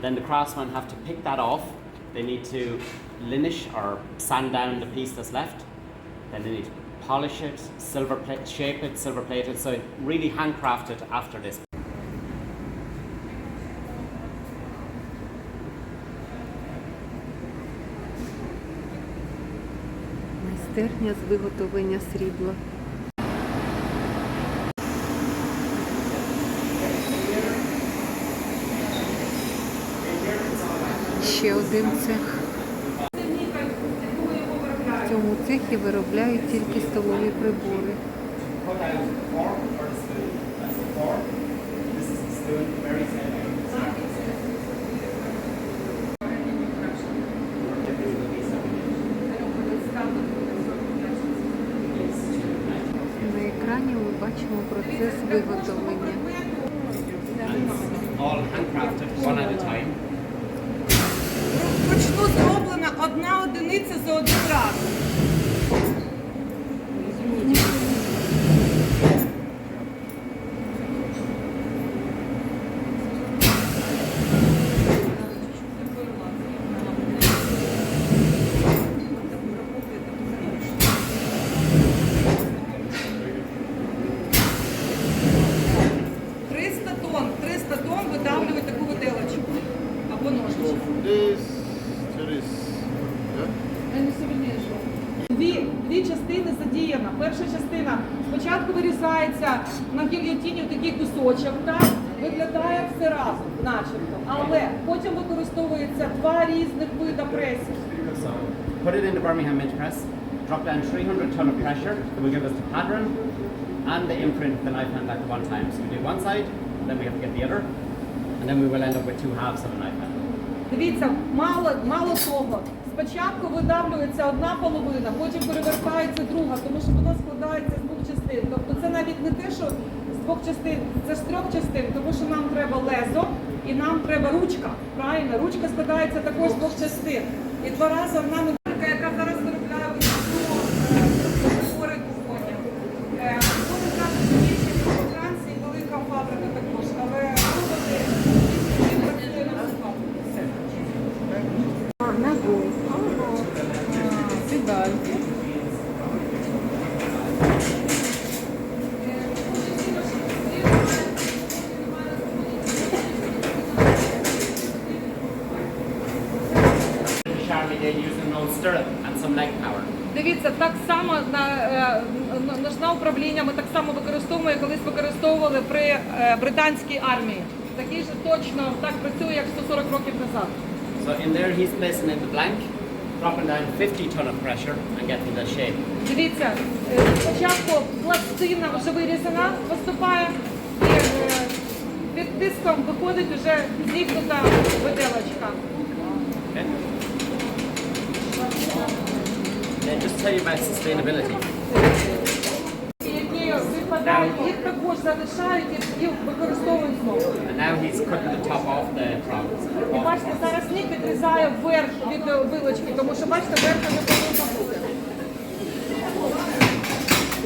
Then the craftsmen have to pick that off. They need to linish or sand down the piece that's left. Then they need to polish it, silver plate, shape it, silver plate it. So really handcrafted after this. Майстерня з виготовлення срібла. Ще один цех. В цьому цехі виробляють тільки столові прибори. На екрані ми бачимо процес виготовлення. Гільйотині такий кусочок, так? виглядає все разом, начебто. Але потім використовується два різних вида пресів. So put it in the Birmingham Mint Press, drop down 300 ton of pressure that will give us the pattern and the imprint of the knife hand at one time. So we do one side, then we have to get the other, and then we will end up with two halves of a knife hand. Дивіться, мало, мало того. Спочатку видавлюється одна половина, потім перевертається друга, тому що вона складається з двох частин. Тобто це навіть не те, що двох частин, це з трьох частин, тому що нам треба лезо і нам треба ручка. Правильно, ручка складається також з двох частин. І два рази вона не Фабрика, яка зараз виробляє прибори кухоні. Е, Буде зараз більше у Франції велика фабрика також, але роботи він працює на фабриці. Нагой. Педальки. Charlie did using an old stirrup and some leg power. Дивіться, так само на е, н- ножна управління ми так само використовуємо, як колись використовували при е, британській армії. Такий же точно так працює, як 140 років назад. So in there he's placing in the blank, dropping down 50 ton of pressure and getting the shape. Дивіться, е, спочатку пластина вже вирізана, поступає, і е, під тиском виходить вже зігнута виделочка. Okay? Then just tell you about sustainability. Які випадають, їх також залишають і, і використовують знову. And now he's cutting the top off the prongs. І бачите, зараз сніг відрізає вверх від е, вилочки, тому що бачите, верх не повинна бути.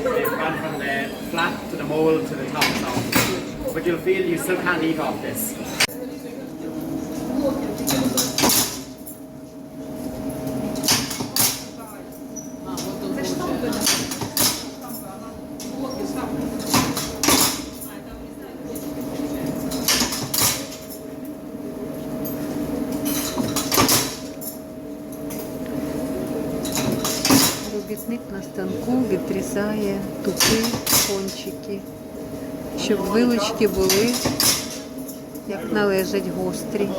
They've gone from the flat to the mold to the top now. But you'll feel you still can't eat off this. Робітник на станку відрізає тупі кончики, щоб вилочки були, як належать гострі.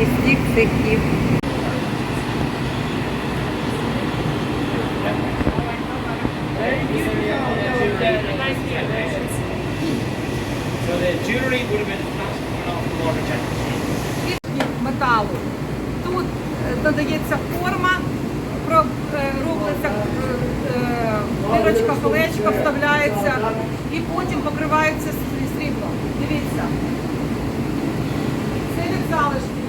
міських цехів. Металу. Тут е, додається форма, е, робиться е, дирочка, колечко вставляється і потім покривається сріблом. Дивіться. Це від залишки.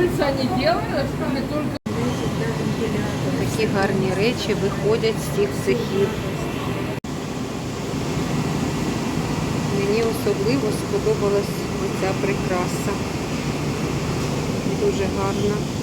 кольца не делають, не тільки. Такі гарні речі виходять з цих цехів. Мені особливо сподобалась оця прикраса. Дуже гарна.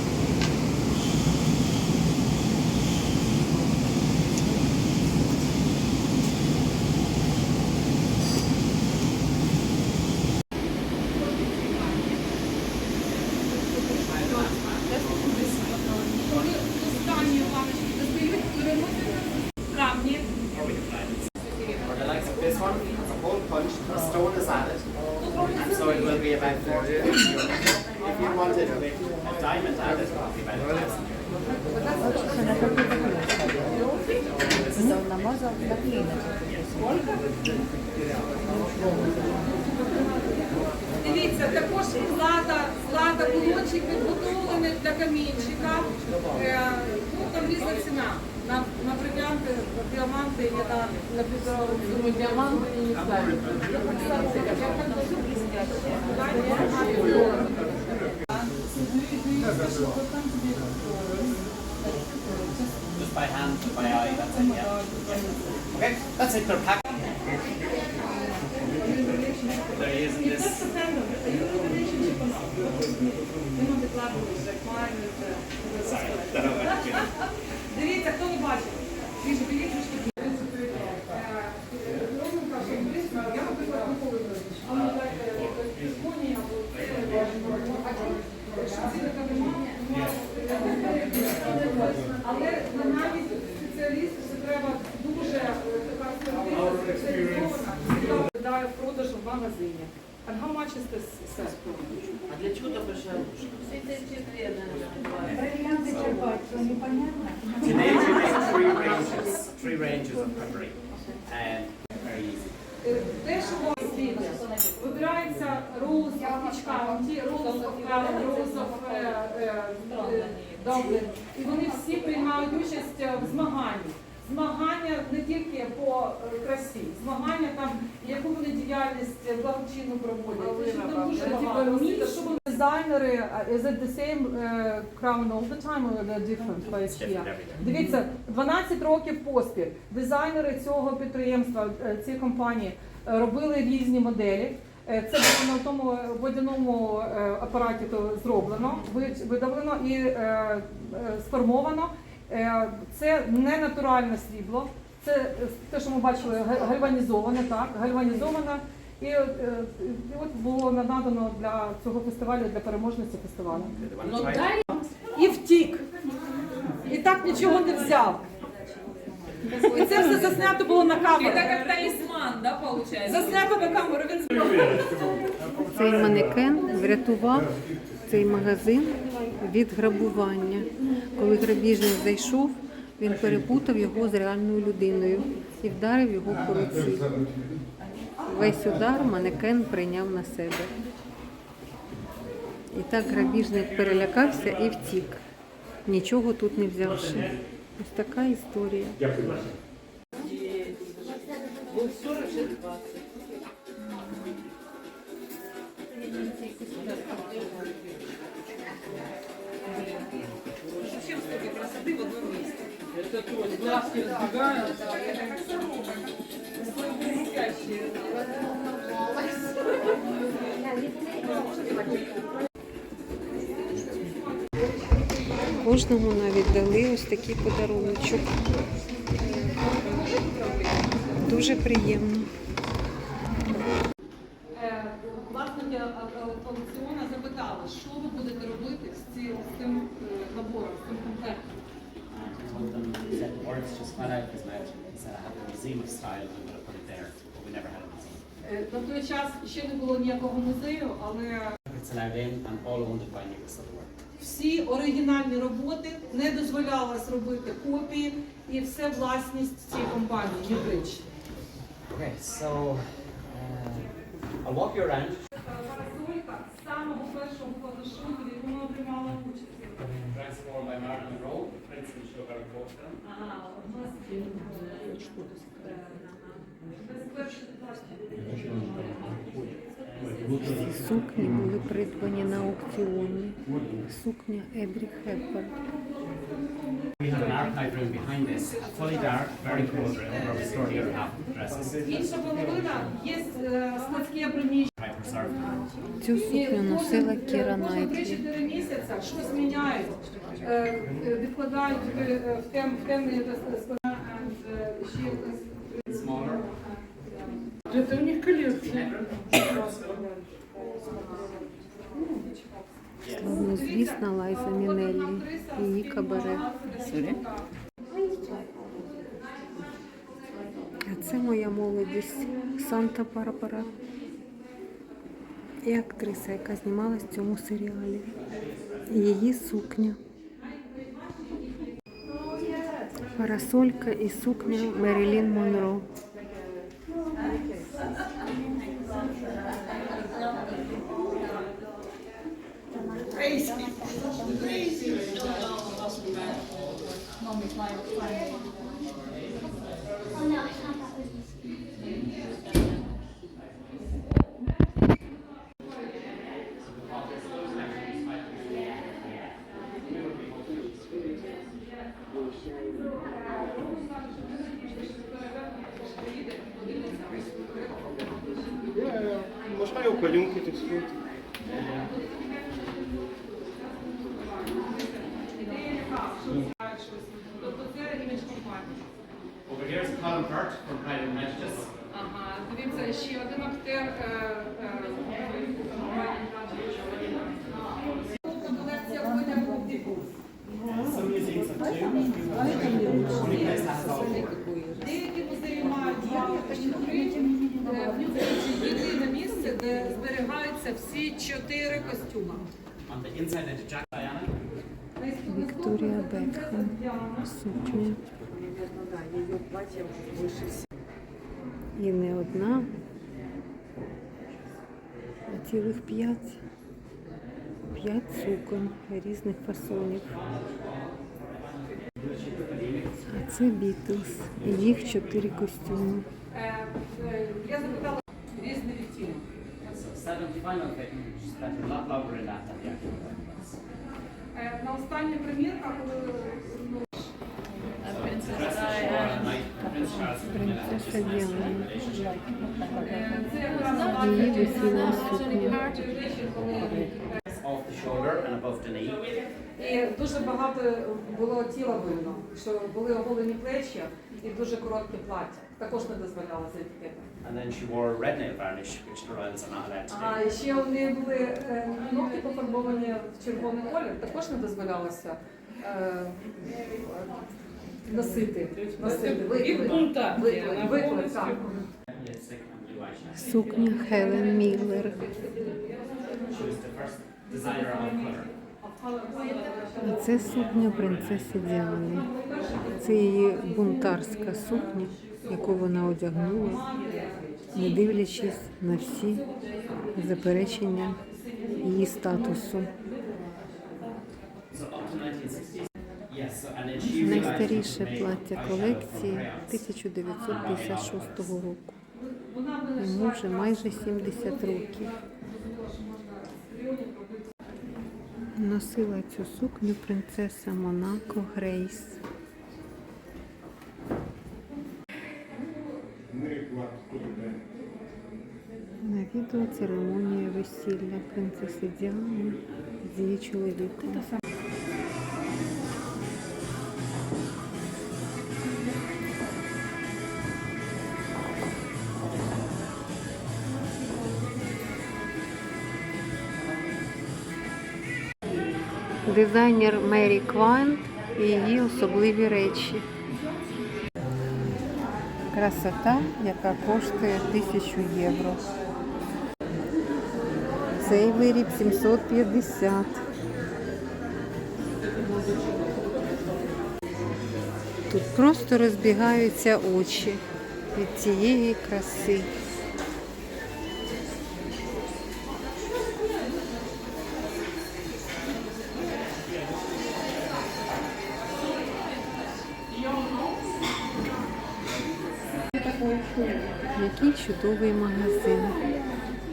If you wanted a diamond, Дивіться, також влада, влада булочі підготовлений для камінчика. Е, там різна ціна. На, на на діаманти, я там написала, півтора діаманти і не знаю. hand to. That's it. Yeah. Okay, that's it. They're packed. Today we make three ranges, three ranges of cutlery. And very easy. Світло. Вибирається Ireland, rules of е, е, е, Dublin. І вони всі приймають участь в змаганні. Змагання не тільки по е, красі, змагання там, яку вони діяльність е, благочинну проводять. Тобто там дуже багато. Розумієте, що вони- Дизайнери, е, is it the same е, crown all the time or the different year? every time. Дивіться, 12 років поспіль дизайнери цього підприємства, е, цієї компанії робили різні моделі. Це було на тому водяному апараті то зроблено, видавлено і сформовано. Це не натуральне срібло, це те, що ми бачили, гальванізоване, так, гальванізоване. І, е, і от було надано для цього фестивалю, для переможниці фестивалю. Дай І втік. І так нічого не взяв. І це все заснято було на камеру. Это как талисман, да, получается? Заснято на камеру. Він Цей манекен врятував цей магазин від грабування. Коли грабіжник зайшов, він перепутав його з реальною людиною і вдарив його по руці. Весь удар манекен прийняв на себе. І так грабіжник перелякався і втік, нічого тут не взявши. Ось така історія. Это то глазки разбегаются. Кожному навіть дали ось такий подаруночок. Дуже приємно. Е, власники а- а- аукціону запитали, що ви будете робити з цим, е, набором, з цим комплектом. Words just out I museum of style, put it there. Е, На той час ще не було ніякого музею, але It's allowed in and all owned by Nicholas Silverworth. всі оригінальні роботи не дозволялось робити копії і все власність цієї компанії Newbridge. Okay, so uh, I'll walk you around. Парасолька з самого першого фотошопу, в якому приймала участь. Transformed by Martin Monroe, Prince and Sugar Cocktail. Ага, у нас сукні були придбані на аукціоні. Сукня Едрі Хепберн. We have an archive room behind this, fully dark, very cool room where we store other half dresses. Інша половина є е, складське приміщення. Цю сукню носила Кіра Найтлі. 3-4 місяці щось міняють, е, е, відкладають е, тем, в темний складання. Это у них коллекция. Славнозвісна Лайза Мінеллі. Її кабаре. А це моя молодість Санта Барбара. І актриса, яка знімалась в цьому серіалі. Її сукня. Парасолька і сукня Мерілін Монро. はい。Colin Firth from Pride and Prejudice. Ага, дивіться, ще один актер. е, е, Колекція all four. Деякі музеї мають. Е, єдине місце, де зберігаються всі чотири костюми. Бекхем. Сукня. І не одна, а цілих п'ять. П'ять сукон різних фасонів. А це Бітлз. І їх чотири костюми. Е, е, Я запитала різні відтінки. На останній примірках, ну, е, це якраз above the knee. І дуже багато було тіла видно, що були оголені плечі і дуже коротке плаття. Також не дозволялося етикетом. And then she wore red nail varnish, which the royals are not allowed to do. А ще у неї були е, ногті пофарбовані в червоний колір, також не дозволялося е, носити. носити. Бунта. Виклик, виклик, так. Сукня Хелен Міллер. She was the first designer color. Це сукня принцеси Діани. Це її бунтарська сукня, яку вона одягнула, не дивлячись на всі заперечення її статусу. So up to 1960s. Yes, so, and then she realized Найстаріше плаття колекції 1956 року. Йому вже майже 70 років. Носила цю сукню принцеса Монако Грейс. На відео церемонія весілля принцеси Діани з її чоловіком. Дизайнер Мері Квайн і її особливі речі. Красота, яка коштує 1000 євро. Цей виріб 750. Тут просто розбігаються очі від цієї краси. чудовий магазин.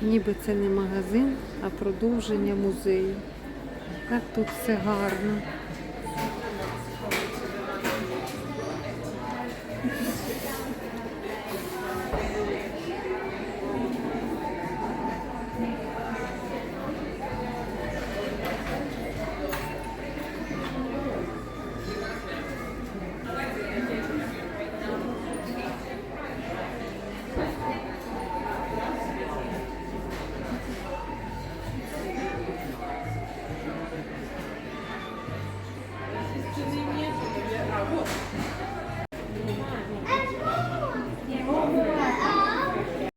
Ніби це не магазин, а продовження музею. Так тут все гарно.